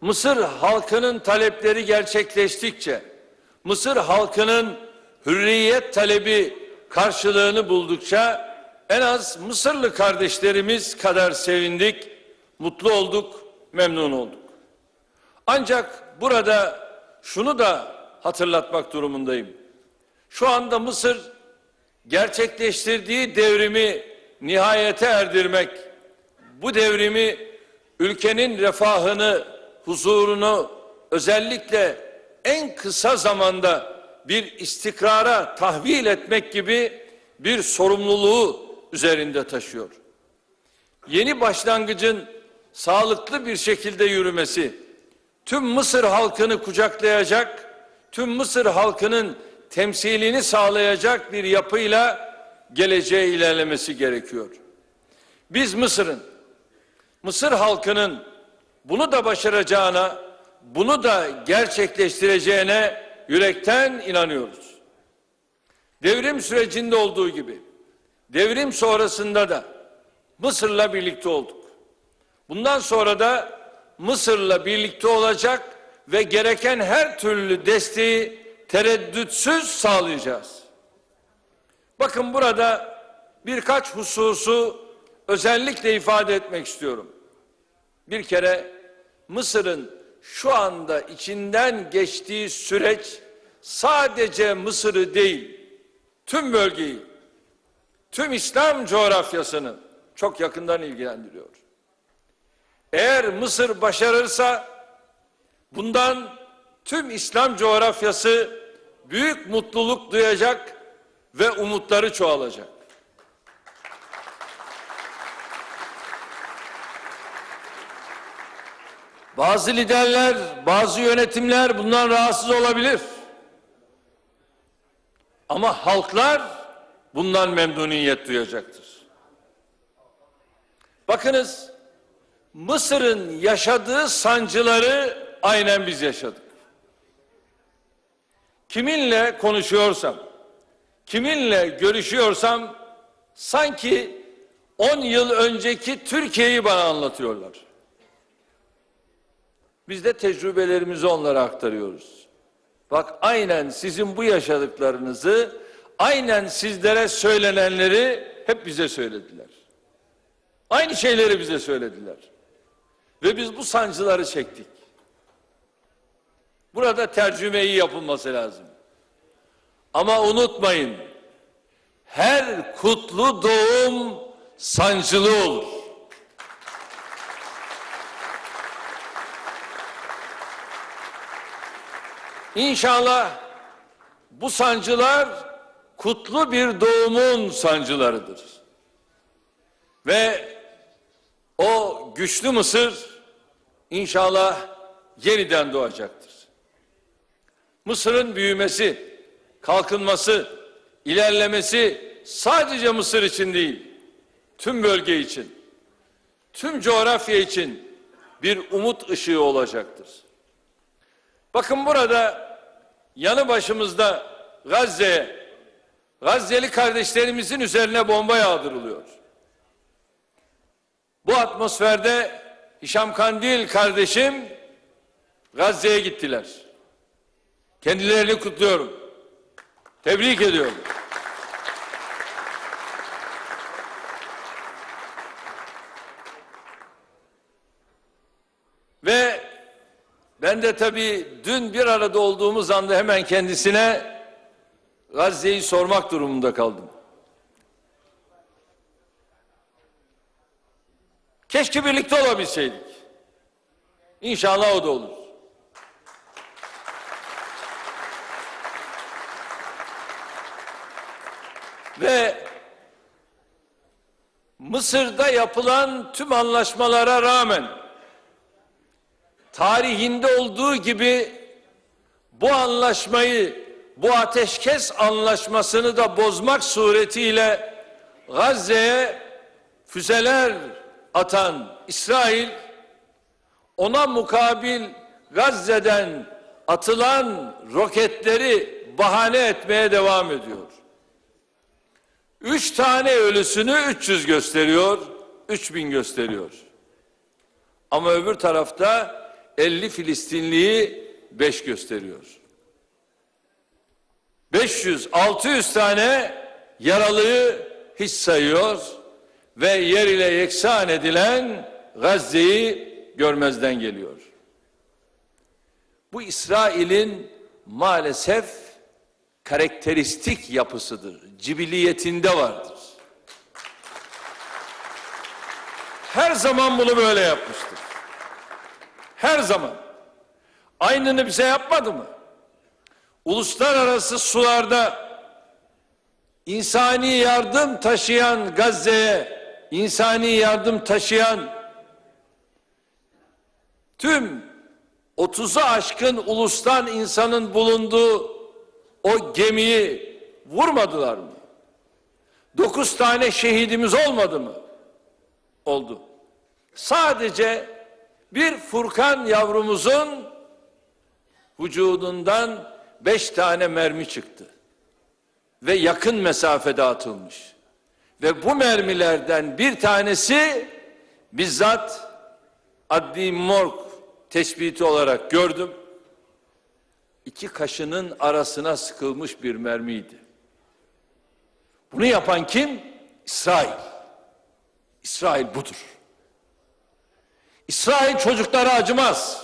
Mısır halkının talepleri gerçekleştikçe, Mısır halkının hürriyet talebi karşılığını buldukça en az Mısırlı kardeşlerimiz kadar sevindik, mutlu olduk, memnun olduk. Ancak burada şunu da hatırlatmak durumundayım. Şu anda Mısır gerçekleştirdiği devrimi nihayete erdirmek, bu devrimi ülkenin refahını, huzurunu özellikle en kısa zamanda bir istikrara tahvil etmek gibi bir sorumluluğu üzerinde taşıyor. Yeni başlangıcın sağlıklı bir şekilde yürümesi, tüm Mısır halkını kucaklayacak, tüm Mısır halkının temsilini sağlayacak bir yapıyla geleceğe ilerlemesi gerekiyor. Biz Mısır'ın, Mısır halkının bunu da başaracağına, bunu da gerçekleştireceğine yürekten inanıyoruz. Devrim sürecinde olduğu gibi, devrim sonrasında da Mısır'la birlikte olduk. Bundan sonra da Mısır'la birlikte olacak ve gereken her türlü desteği tereddütsüz sağlayacağız. Bakın burada birkaç hususu özellikle ifade etmek istiyorum. Bir kere Mısır'ın şu anda içinden geçtiği süreç sadece Mısır'ı değil, tüm bölgeyi, tüm İslam coğrafyasını çok yakından ilgilendiriyor. Eğer Mısır başarırsa bundan tüm İslam coğrafyası büyük mutluluk duyacak ve umutları çoğalacak. Bazı liderler, bazı yönetimler bundan rahatsız olabilir. Ama halklar bundan memnuniyet duyacaktır. Bakınız Mısır'ın yaşadığı sancıları aynen biz yaşadık. Kiminle konuşuyorsam, kiminle görüşüyorsam sanki 10 yıl önceki Türkiye'yi bana anlatıyorlar. Biz de tecrübelerimizi onlara aktarıyoruz. Bak aynen sizin bu yaşadıklarınızı, aynen sizlere söylenenleri hep bize söylediler. Aynı şeyleri bize söylediler. Ve biz bu sancıları çektik. Burada tercüme iyi yapılması lazım. Ama unutmayın, her kutlu doğum sancılı olur. İnşallah bu sancılar kutlu bir doğumun sancılarıdır. Ve o güçlü Mısır inşallah yeniden doğacaktır. Mısır'ın büyümesi, kalkınması, ilerlemesi sadece Mısır için değil, tüm bölge için, tüm coğrafya için bir umut ışığı olacaktır. Bakın burada yanı başımızda Gazze'ye, Gazze'li kardeşlerimizin üzerine bomba yağdırılıyor. Bu atmosferde Hişam Kandil kardeşim Gazze'ye gittiler. Kendilerini kutluyorum. Tebrik ediyorum. Ve ben de tabii dün bir arada olduğumuz anda hemen kendisine Gazze'yi sormak durumunda kaldım. Keşke birlikte olabilseydik. İnşallah o da olur. Ve Mısır'da yapılan tüm anlaşmalara rağmen tarihinde olduğu gibi bu anlaşmayı, bu ateşkes anlaşmasını da bozmak suretiyle Gazze'ye füzeler atan İsrail ona mukabil Gazze'den atılan roketleri bahane etmeye devam ediyor. Üç tane ölüsünü 300 gösteriyor, 3000 gösteriyor. Ama öbür tarafta 50 Filistinliyi 5 gösteriyor. 500-600 tane yaralıyı hiç sayıyor ve yer ile yeksan edilen Gazze'yi görmezden geliyor. Bu İsrail'in maalesef karakteristik yapısıdır. Cibiliyetinde vardır. Her zaman bunu böyle yapmıştır. Her zaman. Aynını bize yapmadı mı? Uluslararası sularda insani yardım taşıyan Gazze'ye insani yardım taşıyan tüm 30'u aşkın ulustan insanın bulunduğu o gemiyi vurmadılar mı? Dokuz tane şehidimiz olmadı mı? Oldu. Sadece bir Furkan yavrumuzun vücudundan beş tane mermi çıktı. Ve yakın mesafede atılmış. Ve bu mermilerden bir tanesi bizzat adli morg tespiti olarak gördüm. İki kaşının arasına sıkılmış bir mermiydi. Bunu yapan kim? İsrail. İsrail budur. İsrail çocuklara acımaz.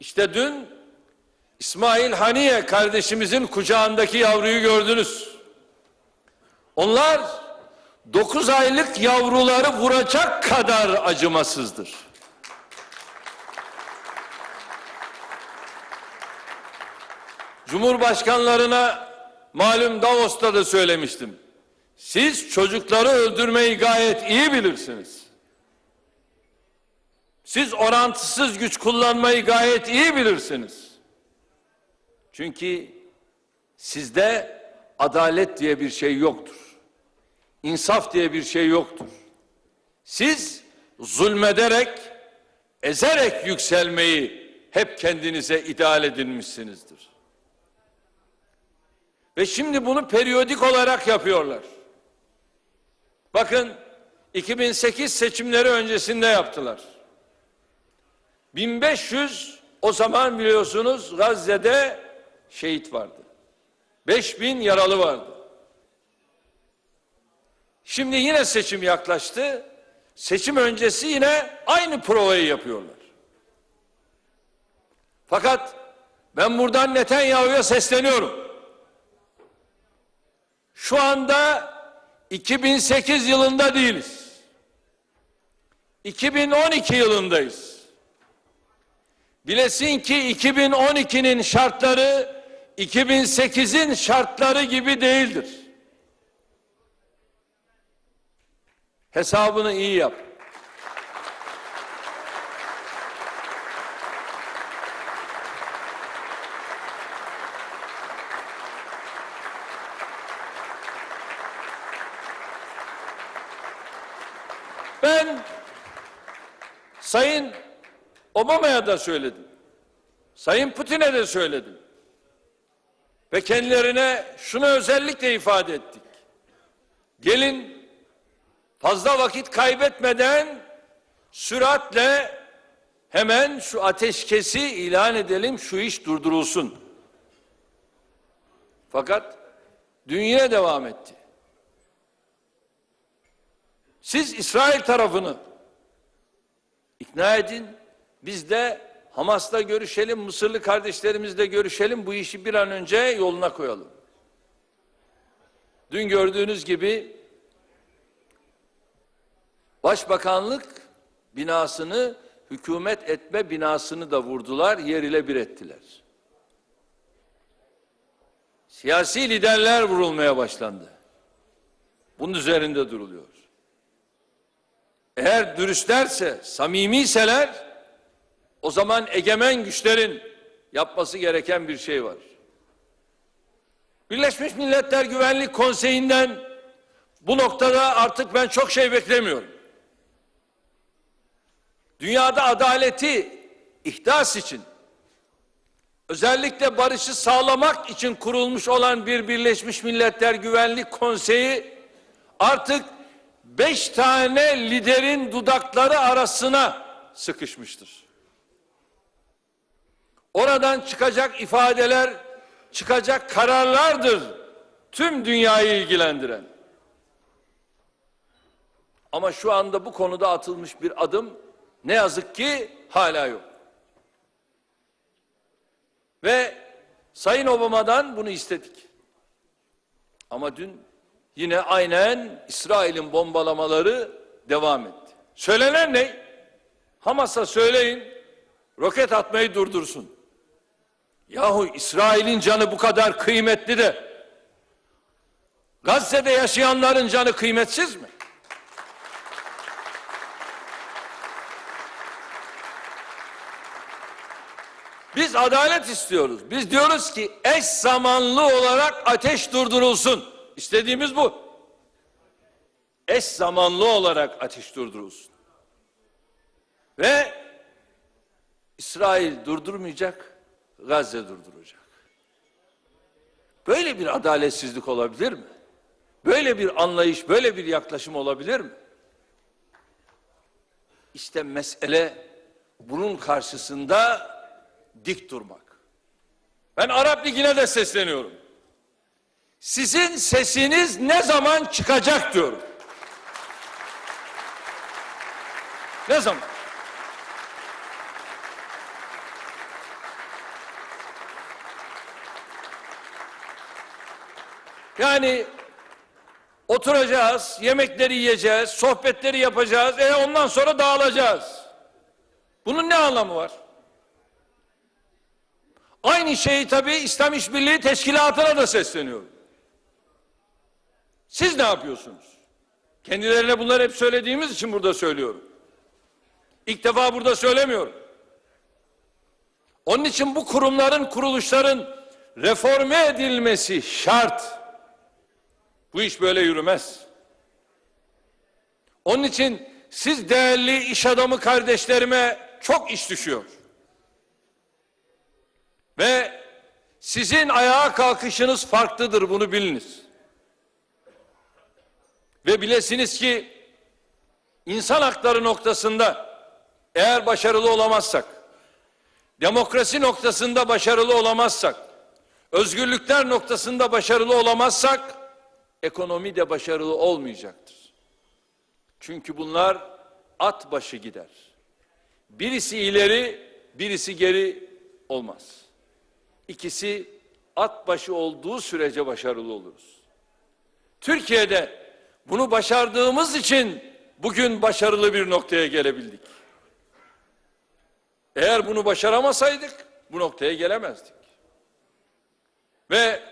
İşte dün İsmail Haniye kardeşimizin kucağındaki yavruyu gördünüz. Onlar dokuz aylık yavruları vuracak kadar acımasızdır. Cumhurbaşkanlarına malum Davos'ta da söylemiştim. Siz çocukları öldürmeyi gayet iyi bilirsiniz. Siz orantısız güç kullanmayı gayet iyi bilirsiniz. Çünkü sizde adalet diye bir şey yoktur. İnsaf diye bir şey yoktur. Siz zulmederek, ezerek yükselmeyi hep kendinize ideal edinmişsinizdir. Ve şimdi bunu periyodik olarak yapıyorlar. Bakın 2008 seçimleri öncesinde yaptılar. 1500 o zaman biliyorsunuz Gazze'de şehit vardı. 5000 yaralı vardı. Şimdi yine seçim yaklaştı. Seçim öncesi yine aynı provayı yapıyorlar. Fakat ben buradan Netanyahu'ya sesleniyorum. Şu anda 2008 yılında değiliz. 2012 yılındayız. Bilesin ki 2012'nin şartları 2008'in şartları gibi değildir. Hesabını iyi yap. Ben Sayın Obama'ya da söyledim. Sayın Putin'e de söyledim. Ve kendilerine şunu özellikle ifade ettik. Gelin fazla vakit kaybetmeden süratle hemen şu ateşkesi ilan edelim, şu iş durdurulsun. Fakat dünya devam etti. Siz İsrail tarafını ikna edin. Biz de Hamas'la görüşelim, Mısırlı kardeşlerimizle görüşelim. Bu işi bir an önce yoluna koyalım. Dün gördüğünüz gibi Başbakanlık binasını, hükümet etme binasını da vurdular, yer ile bir ettiler. Siyasi liderler vurulmaya başlandı. Bunun üzerinde duruluyor. Eğer dürüstlerse, samimiyseler o zaman egemen güçlerin yapması gereken bir şey var. Birleşmiş Milletler Güvenlik Konseyi'nden bu noktada artık ben çok şey beklemiyorum. Dünyada adaleti ihdas için özellikle barışı sağlamak için kurulmuş olan bir Birleşmiş Milletler Güvenlik Konseyi artık beş tane liderin dudakları arasına sıkışmıştır. Oradan çıkacak ifadeler, çıkacak kararlardır tüm dünyayı ilgilendiren. Ama şu anda bu konuda atılmış bir adım ne yazık ki hala yok. Ve Sayın Obama'dan bunu istedik. Ama dün yine aynen İsrail'in bombalamaları devam etti. Söylenen ne? Hamas'a söyleyin roket atmayı durdursun. Yahu İsrail'in canı bu kadar kıymetli de Gazze'de yaşayanların canı kıymetsiz mi? Biz adalet istiyoruz. Biz diyoruz ki eş zamanlı olarak ateş durdurulsun. İstediğimiz bu. Eş zamanlı olarak ateş durdurulsun. Ve İsrail durdurmayacak, Gazze durduracak. Böyle bir adaletsizlik olabilir mi? Böyle bir anlayış, böyle bir yaklaşım olabilir mi? İşte mesele bunun karşısında dik durmak. Ben Arap Ligi'ne de sesleniyorum. Sizin sesiniz ne zaman çıkacak diyorum. Ne zaman? Yani oturacağız, yemekleri yiyeceğiz, sohbetleri yapacağız, e ondan sonra dağılacağız. Bunun ne anlamı var? Aynı şeyi tabii İslam İşbirliği Teşkilatı'na da sesleniyorum. Siz ne yapıyorsunuz? Kendilerine bunları hep söylediğimiz için burada söylüyorum. İlk defa burada söylemiyorum. Onun için bu kurumların, kuruluşların reforme edilmesi şart. Bu iş böyle yürümez. Onun için siz değerli iş adamı kardeşlerime çok iş düşüyor. Ve sizin ayağa kalkışınız farklıdır bunu biliniz. Ve bilesiniz ki insan hakları noktasında eğer başarılı olamazsak, demokrasi noktasında başarılı olamazsak, özgürlükler noktasında başarılı olamazsak ekonomi de başarılı olmayacaktır. Çünkü bunlar at başı gider. Birisi ileri, birisi geri olmaz. İkisi at başı olduğu sürece başarılı oluruz. Türkiye'de bunu başardığımız için bugün başarılı bir noktaya gelebildik. Eğer bunu başaramasaydık bu noktaya gelemezdik. Ve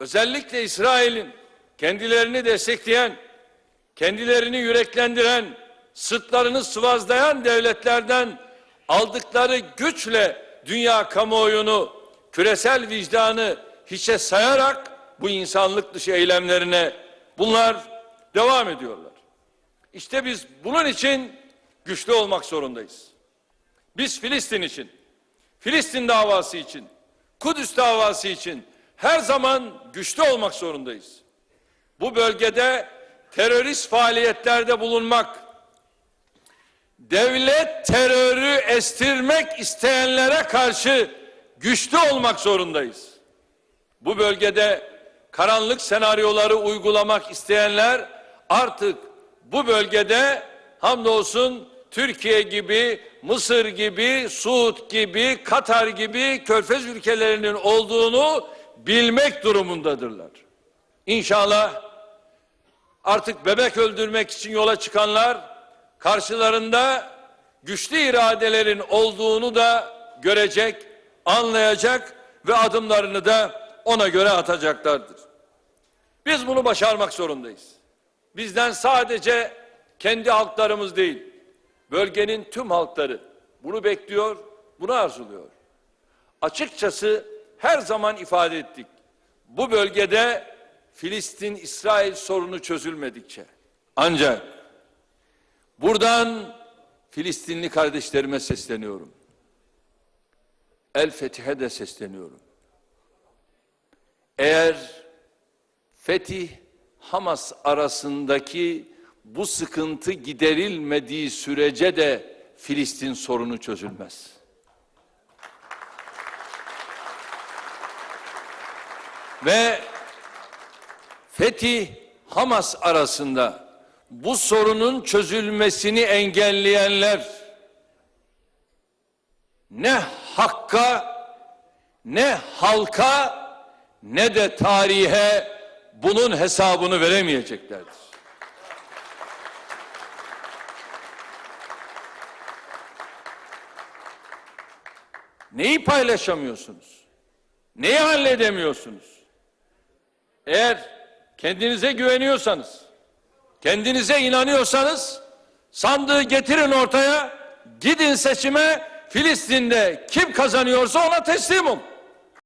özellikle İsrail'in kendilerini destekleyen, kendilerini yüreklendiren, sırtlarını sıvazlayan devletlerden aldıkları güçle dünya kamuoyunu, küresel vicdanı hiçe sayarak bu insanlık dışı eylemlerine bunlar devam ediyorlar. İşte biz bunun için güçlü olmak zorundayız. Biz Filistin için, Filistin davası için, Kudüs davası için her zaman güçlü olmak zorundayız. Bu bölgede terörist faaliyetlerde bulunmak, devlet terörü estirmek isteyenlere karşı güçlü olmak zorundayız. Bu bölgede karanlık senaryoları uygulamak isteyenler artık bu bölgede hamdolsun Türkiye gibi, Mısır gibi, Suud gibi, Katar gibi körfez ülkelerinin olduğunu bilmek durumundadırlar. İnşallah artık bebek öldürmek için yola çıkanlar karşılarında güçlü iradelerin olduğunu da görecek, anlayacak ve adımlarını da ona göre atacaklardır. Biz bunu başarmak zorundayız. Bizden sadece kendi halklarımız değil, bölgenin tüm halkları bunu bekliyor, bunu arzuluyor. Açıkçası her zaman ifade ettik. Bu bölgede Filistin-İsrail sorunu çözülmedikçe ancak buradan Filistinli kardeşlerime sesleniyorum. El Fetih'e de sesleniyorum. Eğer Fetih Hamas arasındaki bu sıkıntı giderilmediği sürece de Filistin sorunu çözülmez. Ve Fetih Hamas arasında bu sorunun çözülmesini engelleyenler ne hakka ne halka ne de tarihe bunun hesabını veremeyeceklerdir. Neyi paylaşamıyorsunuz? Neyi halledemiyorsunuz? Eğer kendinize güveniyorsanız, kendinize inanıyorsanız sandığı getirin ortaya, gidin seçime, Filistin'de kim kazanıyorsa ona teslim olun.